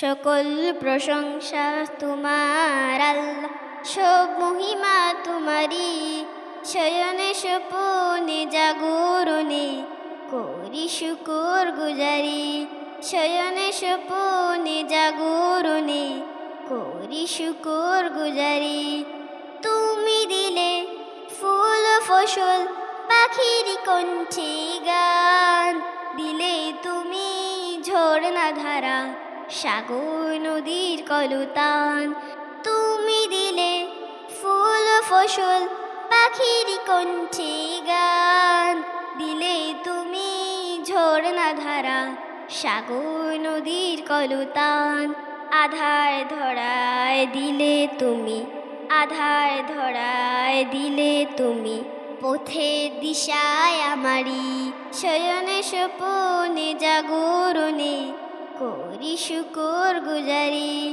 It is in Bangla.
সকল প্রশংসা তোমার আল্লাহ। সব মহিমা তোমারি শয়নে সপনে জাগরণে করি শুকর গুজারি। শয়নে সপনে জাগরণে করি শুকর গুজারি। তুমি দিলে ফুল ফসল পাখির কণ্ঠে গান। দিলে তুমি ঝর্ণা ধারা সাগর নদীর কলতান। তুমি দিলে ফুল ফসল পাখির কণ্ঠে গান। দিলে তুমি ঝর্ণা ধারা সাগর নদীর কলতান। আধার ধরায় দিলে তুমি, আধার ধরায় দিলে তুমি। পথের দিশায় আমারি শয়নে সপনে জাগরণে করি শুকর গুজারি।